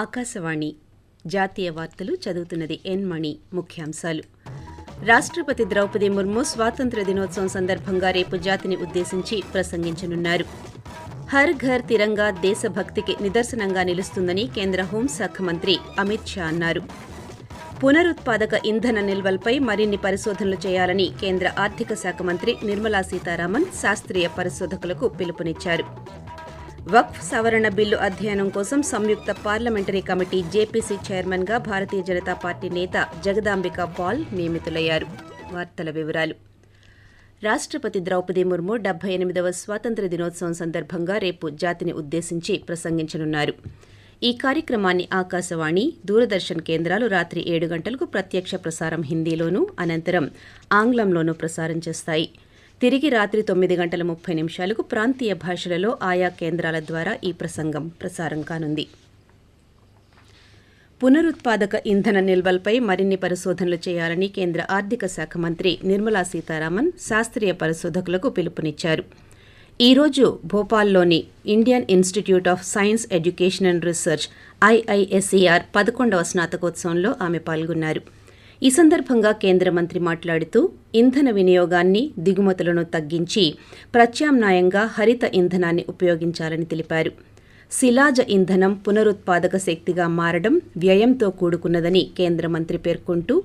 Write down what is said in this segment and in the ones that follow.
ఆకాశవాణి. జాతీయ వార్తలు చదువుతున్నది ఎన్ మణి ముఖ్యాంశాలు. రాష్ట్రపతి ద్రౌపది ముర్ము స్వాతంత్ర దినోత్సవం సందర్భంగా రేపు జాతిని ఉద్దేశించి ప్రసంగించనున్నారు. హర్ ఘర్ తిరంగా దేశభక్తికి నిదర్శనంగా నిలుస్తుందని కేంద్ర హోంశాఖ మంత్రి అమిత్ షా అన్నారు. పునరుత్పాదక ఇంధన నిల్వలపై మరిన్ని పరిశోధనలు చేయాలని కేంద్ర ఆర్థిక శాఖ మంత్రి నిర్మలా సీతారామన్ శాస్త్రీయ పరిశోధకులకు పిలుపునిచ్చారు. వక్ఫ్ సవరణ బిల్లు అధ్యయనం కోసం సంయుక్త పార్లమెంటరీ కమిటీ జేపీసీ చైర్మన్గా భారతీయ జనతా పార్టీ నేత జగదాంబిక పాల్ నియమితులయ్యారు. వార్తల వివరాలు. రాష్ట్రపతి ద్రౌపది ముర్ము డెబ్బై ఎనిమిదవ స్వాతంత్ర దినోత్సవం సందర్భంగా రేపు జాతిని ఉద్దేశించి ప్రసంగించనున్నారు. ఈ కార్యక్రమాన్ని ఆకాశవాణి దూరదర్శన్ కేంద్రాలు రాత్రి ఏడు గంటలకు ప్రత్యక్ష ప్రసారం హిందీలోనూ అనంతరం ఆంగ్లంలోనూ ప్రసారం చేస్తాయి. తిరిగి రాత్రి తొమ్మిది గంటల ముప్పై నిమిషాలకు ప్రాంతీయ భాషలలో ఆయా కేంద్రాల ద్వారా ఈ ప్రసంగం ప్రసారం కానుంది. పునరుత్పాదక ఇంధన నిల్వలపై మరిన్ని పరిశోధనలు చేయాలని కేంద్ర ఆర్థిక శాఖ మంత్రి నిర్మలా సీతారామన్ శాస్త్రీయ పరిశోధకులకు పిలుపునిచ్చారు. ఈ రోజు భోపాల్లోని Indian institute of science education and research IISER పదకొండవ స్నాతకోత్సవంలో ఆమె పాల్గొన్నారు. ఈ సందర్భంగా కేంద్ర మంత్రి మాట్లాడుతూ ఇంధన వినియోగాన్ని దిగుమతులను తగ్గించి ప్రత్యామ్నాయంగా హరిత ఇంధనాన్ని ఉపయోగించాలని తెలిపారు శిలాజ ఇంధనం పునరుత్పాదక శక్తిగా మారడం వ్యయంతో కూడుకున్నదని కేంద్ర మంత్రి పేర్కొంటూ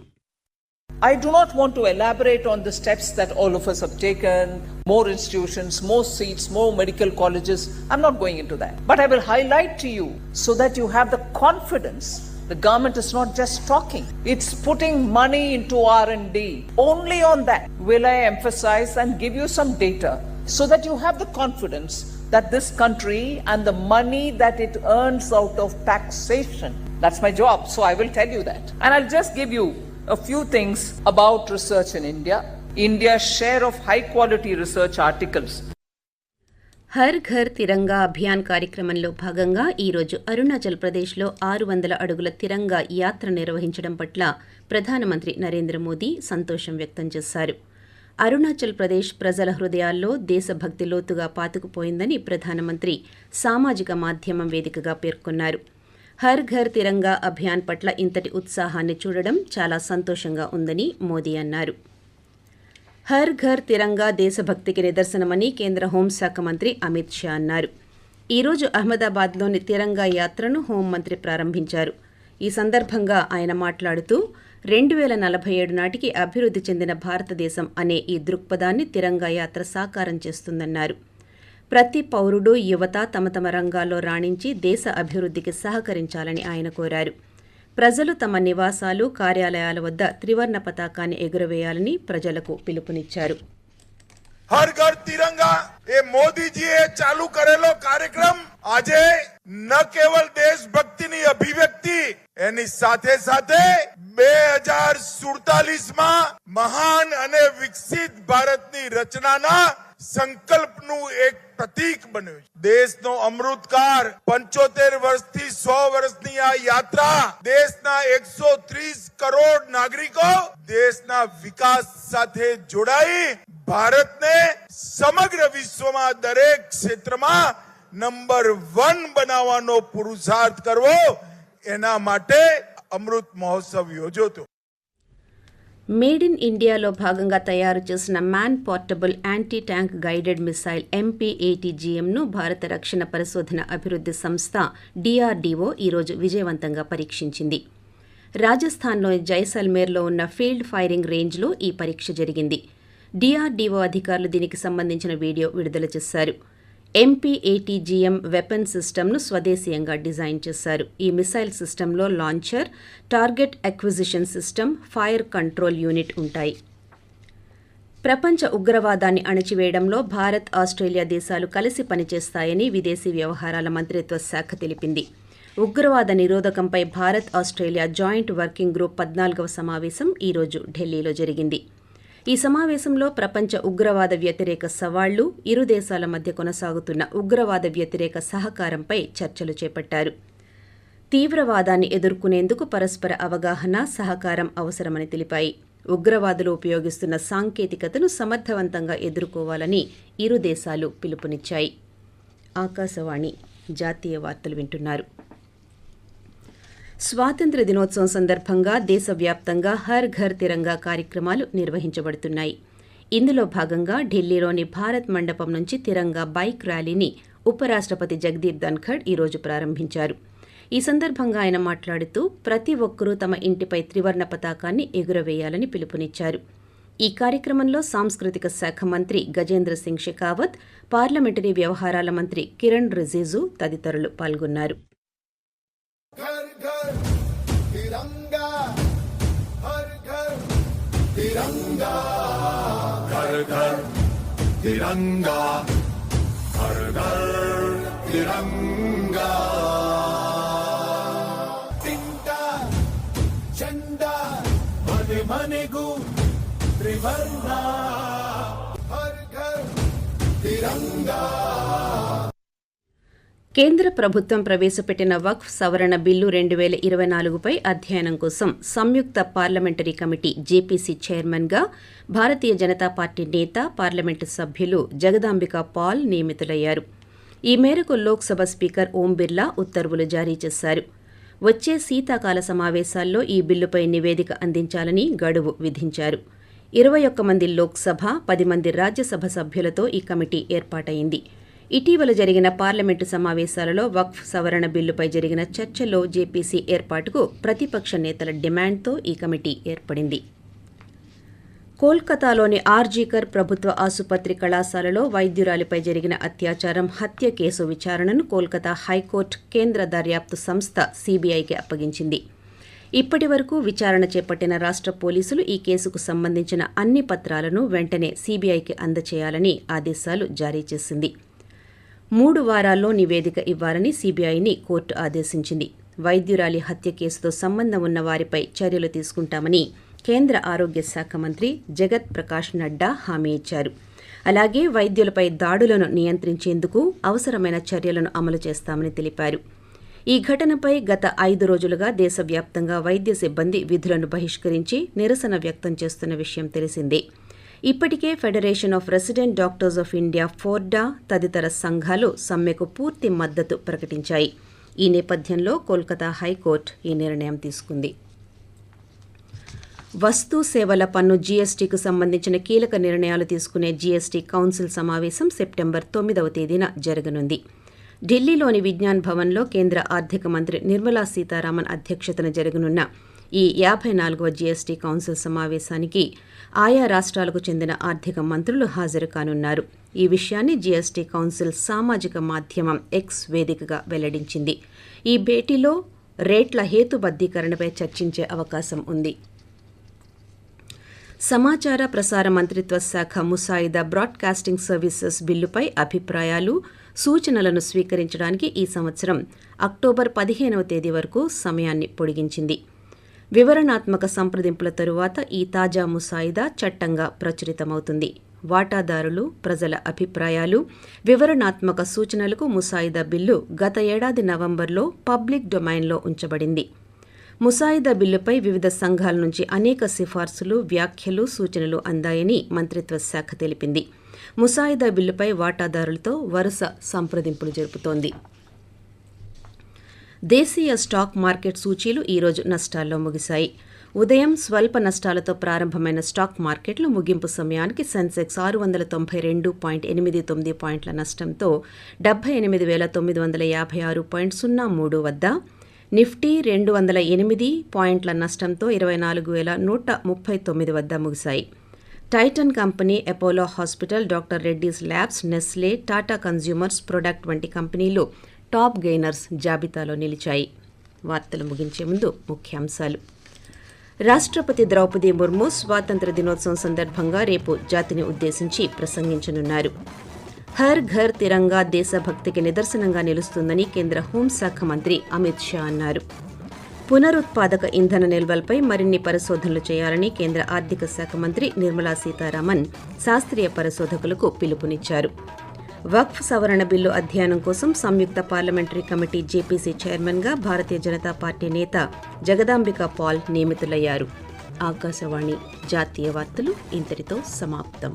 I do not want to elaborate on the steps that all of us have taken more institutions, more seats, more medical colleges. I'm not going into that. But I will highlight to you so that you have the confidence the government is not just talking it's putting money into r&d only on that will i emphasize and give you some data so that you have the confidence that this country and the money that it earns out of taxation that's my job so i will tell you that. And i'll just give you a few things about research in india. India's share of high quality research articles Har Ghar Tiranga Abhiyan కార్యక్రమంలో భాగంగా ఈరోజు అరుణాచల్ ప్రదేశ్లో ఆరు వందల అడుగుల తిరంగా యాత్ర నిర్వహించడం పట్ల ప్రధానమంత్రి నరేంద్ర మోదీ సంతోషం వ్యక్తం చేశారు. అరుణాచల్ ప్రదేశ్ ప్రజల హృదయాల్లో దేశభక్తి లోతుగా పాతుకుపోయిందని ప్రధానమంత్రి సామాజిక మాధ్యమం వేదికగా పేర్కొన్నారు. హర్ ఘర్ తిరంగా అభియాన్ పట్ల ఇంతటి ఉత్సాహాన్ని చూడడం చాలా సంతోషంగా ఉందని మోదీ అన్నారు. హర్ ఘర్ తిరంగా దేశభక్తికి నిదర్శనమని కేంద్ర హోంశాఖ మంత్రి అమిత్ షా అన్నారు. ఈరోజు అహ్మదాబాద్లోని తిరంగా యాత్రను హోంమంత్రి ప్రారంభించారు. ఈ సందర్భంగా ఆయన మాట్లాడుతూ రెండు వేల నలభై ఏడు నాటికి అభివృద్ధి చెందిన భారతదేశం అనే ఈ దృక్పథాన్ని తిరంగా యాత్ర సాకారం చేస్తుందన్నారు. ప్రతి పౌరుడు యువత తమ తమ రంగాల్లో రాణించి దేశ అభివృద్ధికి సహకరించాలని ఆయన కోరారు. ప్రజలు తమ నివాసాలు కార్యాలయాల వద్ద త్రివర్ణ పతాకాన్ని ఎగురవేయాలని ప్రజలకు పిలుపునిచ్చారు હર ઘર તિરંગા એ મોદીજીએ ચાલુ કરેલો કાર્યક્રમ આજે ન કેવલ દેશભક્તિની અભિવ્યક્તિ એની સાથે સાથે બે હજાર સુડતાલીસ માં મહાન અને વિકસિત ભારતની રચનાના સંકલ્પનું એક પ્રતીક બન્યું છે. દેશનો અમૃતકાળ પંચોતેર વર્ષથી સો વર્ષની આ યાત્રા દેશના એકસો ત્રીસ કરોડ નાગરિકો દેશના વિકાસ સાથે જોડાઈ ભારતને સમગ્ર વિશ્વમાં દરેક ક્ષેત્રમાં નંબર વન બનાવવાનો પુરુષાર્થ કરવો એના માટે અમૃત મહોત્સવ યોજો మేడ్ ఇన్ ఇండియాలో భాగంగా తయారు చేసిన man portable anti tank guided missile ఎంపీఏటీజీఎంను భారత రక్షణ పరిశోధన అభివృద్ధి సంస్థ డిఆర్డీఓ ఈరోజు విజయవంతంగా పరీక్షించింది. రాజస్థాన్లోని జైసల్మేర్లో ఉన్న ఫీల్డ్ ఫైరింగ్ రేంజ్లో ఈ పరీక్ష జరిగింది. డిఆర్డీఓ అధికారులు దీనికి సంబంధించిన వీడియో విడుదల చేశారు. ఎంపీఏటీజీఎం వెపన్ సిస్టమ్ను స్వదేశీయంగా డిజైన్ చేశారు. ఈ మిసైల్ సిస్టంలో launcher target acquisition system fire control unit ఉంటాయి. ప్రపంచ ఉగ్రవాదాన్ని అణచివేయడంలో భారత్ ఆస్ట్రేలియా దేశాలు కలిసి పనిచేస్తాయని విదేశీ వ్యవహారాల మంత్రిత్వ శాఖ తెలిపింది. ఉగ్రవాద నిరోధకంపై Bharat Australia joint working group పద్నాలుగవ సమావేశం ఈరోజు ఢిల్లీలో జరిగింది. ఈ సమావేశంలో ప్రపంచ ఉగ్రవాద వ్యతిరేక సవాళ్ళు ఇరు దేశాల మధ్య కొనసాగుతున్న ఉగ్రవాద వ్యతిరేక సహకారంపై చర్చలు చేపట్టారు. తీవ్రవాదాన్ని ఎదుర్కొనేందుకు పరస్పర అవగాహన సహకారం అవసరమని తెలిపాయి. ఉగ్రవాదులు ఉపయోగిస్తున్న సాంకేతికతను సమర్థవంతంగా ఎదుర్కోవాలని ఇరు దేశాలు పిలుపునిచ్చాయి. ఆకాశవాణి జాతీయ వార్తలు వింటున్నారు. స్వాతంత్ర దినోత్సవం సందర్భంగా దేశవ్యాప్తంగా హర్ ఘర్ తిరంగా కార్యక్రమాలు నిర్వహించబడుతున్నాయి. ఇందులో భాగంగా ఢిల్లీలోని భారత్ మండపం నుంచి తిరంగా బైక్ ర్యాలీని ఉపరాష్ట్రపతి జగదీప్ ధన్ఖడ్ ఈరోజు ప్రారంభించారు. ఈ సందర్భంగా ఆయన మాట్లాడుతూ ప్రతి ఒక్కరూ తమ ఇంటిపై త్రివర్ణ పతాకాన్ని ఎగురవేయాలని పిలుపునిచ్చారు. ఈ కార్యక్రమంలో సాంస్కృతిక శాఖ మంత్రి గజేంద్ర సింగ్ షెకావత్ పార్లమెంటరీ వ్యవహారాల మంత్రి కిరణ్ రిజిజు తదితరులు పాల్గొన్నారు. घर घर तिरंगा हर घर तिरंगा घर घर तिरंगा हर घर तिरंगा तिंटा झंडा मने मने गु त्रिवर्णा हर घर तिरंगा కేంద్ర ప్రభుత్వం ప్రవేశపెట్టిన వక్ఫ్ సవరణ బిల్లు రెండు వేల ఇరవై నాలుగుపై అధ్యయనం కోసం సంయుక్త పార్లమెంటరీ కమిటీ జేపీసీ చైర్మన్గా భారతీయ జనతా పార్టీ నేత పార్లమెంటు సభ్యులు జగదాంబిక పాల్ నియమితులయ్యారు. ఈ మేరకు లోక్సభ స్పీకర్ ఓం బిర్లా ఉత్తర్వులు జారీ చేశారు. వచ్చే శీతాకాల సమావేశాల్లో ఈ బిల్లుపై నివేదిక అందించాలని గడువు విధించారు. ఇరవై ఒక్క మంది లోక్సభ పది మంది రాజ్యసభ సభ్యులతో ఈ కమిటీ ఏర్పాటైంది. ఇటీవల జరిగిన పార్లమెంటు సమావేశాలలో వక్ఫ్ సవరణ బిల్లుపై జరిగిన చర్చలో జేపీసీ ఏర్పాటుకు ప్రతిపక్ష నేతల డిమాండ్తో ఈ కమిటీ ఏర్పడింది. కోల్కతాలోని ఆర్జీకర్ ప్రభుత్వ ఆసుపత్రి కళాశాలలో వైద్యురాలిపై జరిగిన అత్యాచారం హత్య కేసు విచారణను కోల్కతా హైకోర్టు కేంద్ర దర్యాప్తు సంస్థ సీబీఐకి అప్పగించింది. ఇప్పటి వరకు విచారణ చేపట్టిన రాష్ట్ర పోలీసులు ఈ కేసుకు సంబంధించిన అన్ని పత్రాలను వెంటనే సీబీఐకి అందచేయాలని ఆదేశాలు జారీ చేసింది. మూడు వారాల్లో నివేదిక ఇవ్వాలని సీబీఐని కోర్టు ఆదేశించింది. వైద్యురాలి హత్య కేసుతో సంబంధం ఉన్న వారిపై చర్యలు తీసుకుంటామని కేంద్ర ఆరోగ్య శాఖ మంత్రి జగత్ ప్రకాష్ నడ్డా హామీ ఇచ్చారు. అలాగే వైద్యులపై దాడులను నియంత్రించేందుకు అవసరమైన చర్యలను అమలు చేస్తామని తెలిపారు. ఈ ఘటనపై గత ఐదు రోజులుగా దేశవ్యాప్తంగా వైద్య సిబ్బంది విధులను బహిష్కరించి నిరసన వ్యక్తం చేస్తున్న విషయం తెలిసిందే. ఇప్పటికే federation of resident doctors of India FORDA తదితర సంఘాలు సమ్మెకు పూర్తి మద్దతు ప్రకటించాయి. ఈ నేపథ్యంలో కోల్కతా హైకోర్టు ఈ నిర్ణయం తీసుకుంది. వస్తు సేవల పన్ను జీఎస్టీకి సంబంధించిన కీలక నిర్ణయాలు తీసుకునే జీఎస్టీ కౌన్సిల్ సమావేశం సెప్టెంబర్ తొమ్మిదవ తేదీన జరగనుంది. ఢిల్లీలోని విజ్ఞాన్ భవన్లో కేంద్ర ఆర్థిక మంత్రి నిర్మలా సీతారామన్ అధ్యక్షతన జరగనున్న ఈ యాభై నాలుగవ జీఎస్టీ కౌన్సిల్ సమావేశానికి ఆయా రాష్ట్రాలకు చెందిన ఆర్థిక మంత్రులు హాజరు కానున్నారు. ఈ విషయాన్ని జీఎస్టీ కౌన్సిల్ సామాజిక మాధ్యమం ఎక్స్ వేదికగా వెల్లడించింది. ఈ భేటీలో రేట్ల హేతుబద్దీకరణపై చర్చించే అవకాశం ఉంది. సమాచార ప్రసార మంత్రిత్వ శాఖ ముసాయిదా బ్రాడ్కాస్టింగ్ సర్వీసెస్ బిల్లుపై అభిప్రాయాలు సూచనలను స్వీకరించడానికి ఈ సంవత్సరం అక్టోబర్ పదిహేనవ తేదీ వరకు సమయాన్ని పొడిగించింది. వివరణాత్మక సంప్రదింపుల తరువాత ఈ తాజా ముసాయిదా చట్టంగా ప్రచురితమవుతుంది. వాటాదారులు ప్రజల అభిప్రాయాలు వివరణాత్మక సూచనలకు ముసాయిదా బిల్లు గత ఏడాది నవంబర్లో పబ్లిక్ డొమైన్లో ఉంచబడింది. ముసాయిదా బిల్లుపై వివిధ సంఘాల నుంచి అనేక సిఫార్సులు వ్యాఖ్యలు సూచనలు అందాయని మంత్రిత్వ శాఖ తెలిపింది. ముసాయిదా బిల్లుపై వాటాదారులతో వరుస సంప్రదింపులు జరుపుతోంది. దేశీయ స్టాక్ మార్కెట్ సూచీలు ఈరోజు నష్టాల్లో ముగిశాయి. ఉదయం స్వల్ప నష్టాలతో ప్రారంభమైన స్టాక్ మార్కెట్లు ముగింపు సమయానికి సెన్సెక్స్ ఆరు వందల తొంభై రెండు పాయింట్ ఎనిమిది తొమ్మిది పాయింట్ల నష్టంతో డెబ్బై ఎనిమిది వేల తొమ్మిది వందల యాభై ఆరు పాయింట్ సున్నా మూడు వద్ద నిఫ్టీ రెండు వందల ఎనిమిది పాయింట్ల నష్టంతో ఇరవై నాలుగు వేల నూట ముప్పై తొమ్మిది వద్ద ముగిశాయి. Titan company Apollo hospital doctor Reddy's labs Nestle Tata consumers product వంటి కంపెనీలు టాప్ గెయినర్స్ జాబితాలో నిలిచాయి. వార్తలు ముగించే ముందు ముఖ్యాంశాలు. రాష్ట్రపతి ద్రౌపది ముర్ము స్వాతంత్ర దినోత్సవం సందర్భంగా రేపు జాతిని ఉద్దేశించి ప్రసంగించనున్నారు. హర్ ఘర్ తిరంగా దేశభక్తికి నిదర్శనంగా నిలుస్తుందని కేంద్ర హోంశాఖ మంత్రి అమిత్ షా అన్నారు. పునరుత్పాదక ఇంధన నిల్వలపై మరిన్ని పరిశోధనలు చేయాలని కేంద్ర ఆర్థిక శాఖ మంత్రి నిర్మలా సీతారామన్ శాస్త్రీయ పరిశోధకులకు పిలుపునిచ్చారు. వక్ఫ్ సవరణ బిల్లు అధ్యయనం కోసం సంయుక్త పార్లమెంటరీ కమిటీ జేపీసీ చైర్మన్గా భారతీయ జనతా పార్టీ నేత జగదాంబిక పాల్ నియమితులయ్యారు. ఆకాశవాణి జాతీయ వార్తలు ఇంతటితో సమాప్తం.